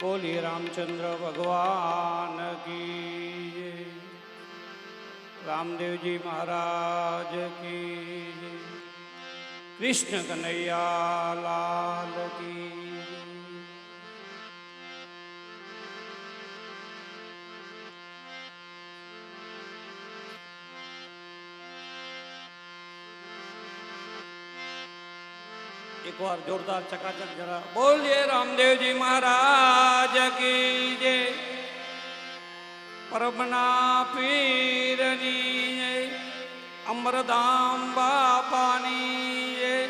બોલી રામચંદ્ર ભગવાન કી. રામદેવજી મહારાજ કી. કૃષ્ણ કનૈયા લાલ એક વાર જોરદાર ચકાચક જરા બોલીએ, રામદેવજી મહારાજ કી જય. પરમના પીરની જય. અમરધામ બાપાની જય.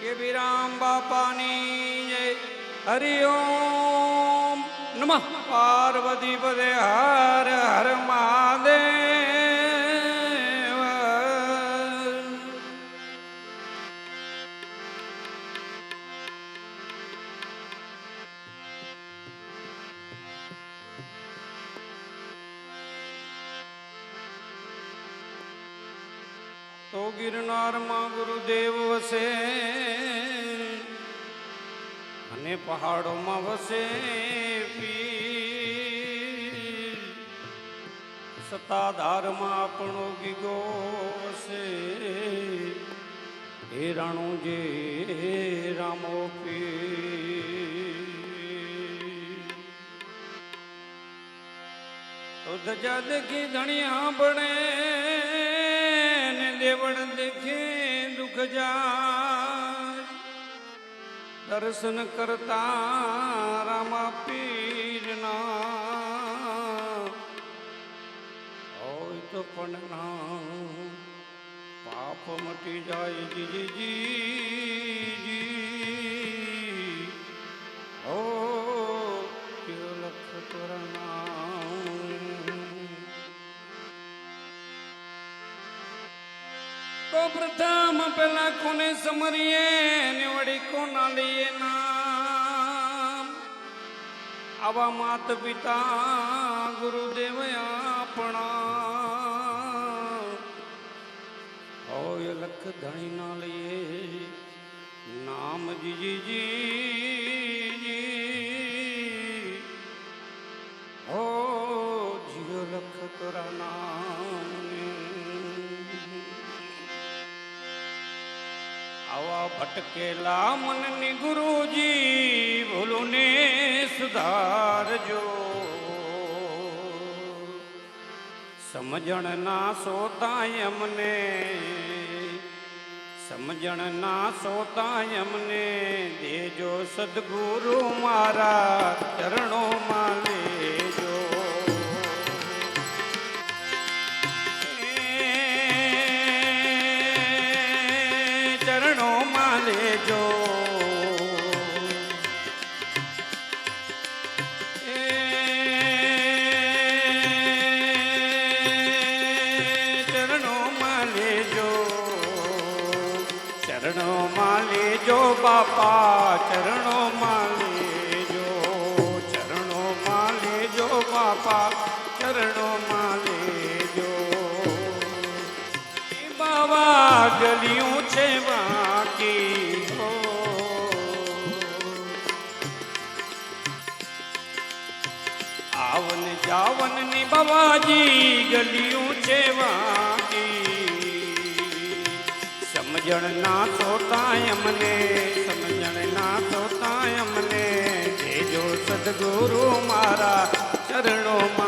કેબીરામ બાપાની જય. હરિઓમ નમઃ. પાર્વતી પદે હર હર મહાદેવ. ગિરનારમાં ગુરુદેવ વસે. અને પહાડોમાં વસે સત્તાધારમાં આપણો ગીગો વસે. હે રાણું જે રામો પી ધજા ધણિયા બણે દેવળ દેખે દુઃખ જાય? દર્શન કરતા રામા પીરના હોય તો પણ ના. પાપ મટી જાય જી જી જી પ્રથમ પેલા કોને સમરીએ ને વળી કોના લઈએ નામ આવા માત પિતા ગુરુદેવ આપણા હોય લખ ધણી ના લઈએ નામ જી જી જી હો જીઓ લખ તોરા નામ આવા ભટકેલા મનની ગુરુજી ભૂલું ને સુધારજો સમજણ ના સોતાય અમને સમજણ ના સોતાય અમને દેજો સદગુરુ મારા ચરણોમાં બાપા ચરણોમાં લેજો ચરણોમાં લેજો બાપા ચરણોમાં લેજો બાવા ગલિયું છે બાકી આવન જાવનની બાવાજી ગલિયું છે વાકી સમજણ ના સોતાય અમને સમજણ ના સોતાય અમને દેજો સદગુરુ મારા ચરણોમાં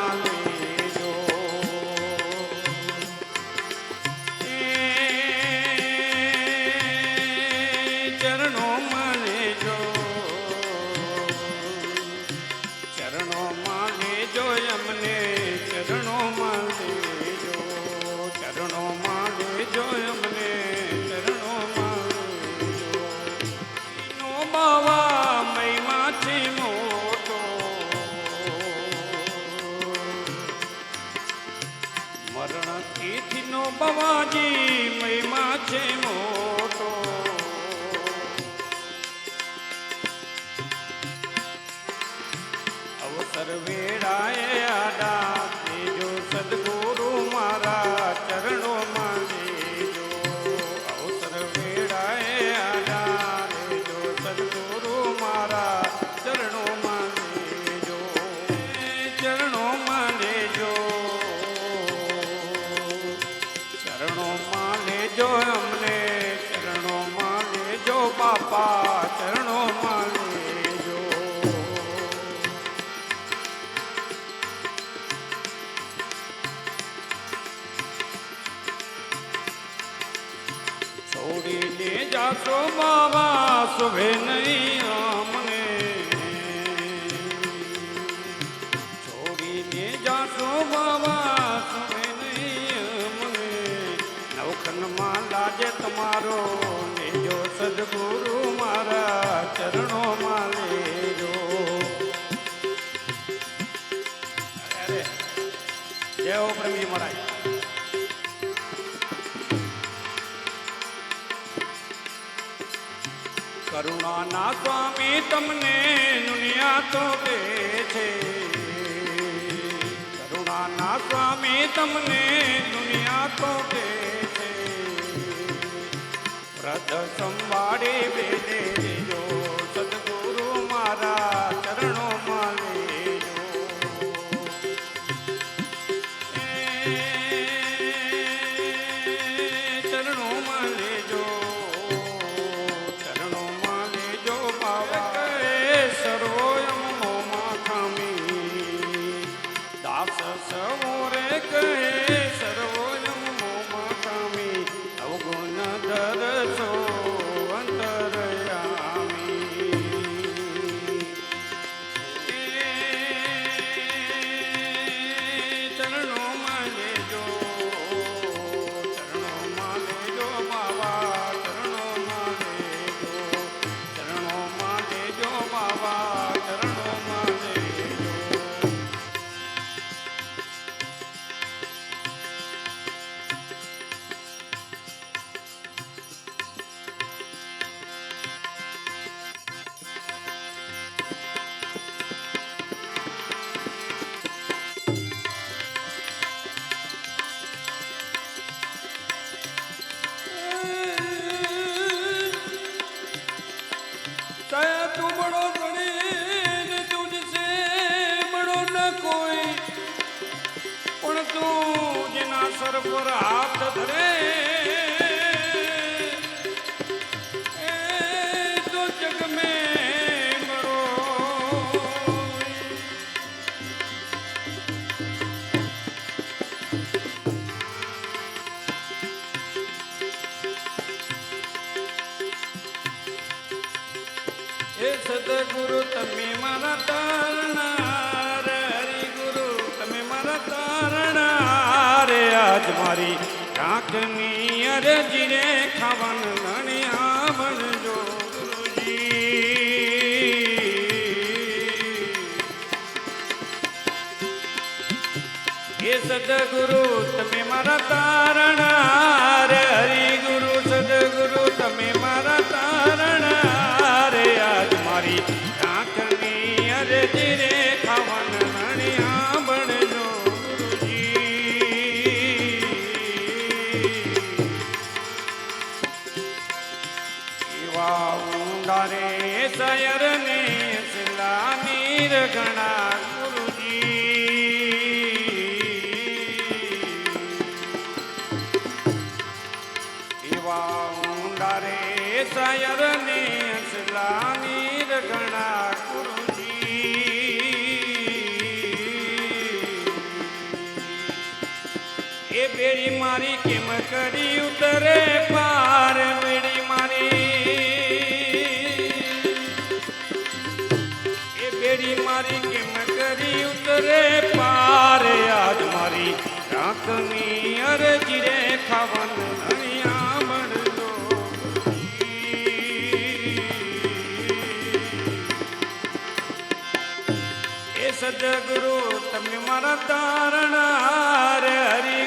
તીર્થનો બવાજી મહિમા છે મો. બાપા ચરણો માનેજો છોડી દે જાસો માવા સુભે જય હો પ્રમી મહારાજ. કરુણાના સ્વામી તમને દુનિયા તો દે છે. કરુણાના સ્વામી તમને દુનિયા તો દે છે. વ્રત સંભાળી પર હાથ ધરે. એ તો જગ મેં બડો હે સદગુરુ તમે મારા તારણા. રે આજ મારી કાંકની અરજી રે ખાવન ધણિયા બનજો હે સદગુરુ, તમે મારા તારણા હરિ ગુરુ, સદગુરુ, તમે સયર ને સિલા નીર ગુરુજી એ બેડી મારી કેમ કરી ઉતરે પાર મારી કેમ કરી ઉતરે પાર આજ મારી રાતની અરજી રે ખાવન ધણિયા બનજો એ સદગુરુ, તમે મારા તારણા રે હરિ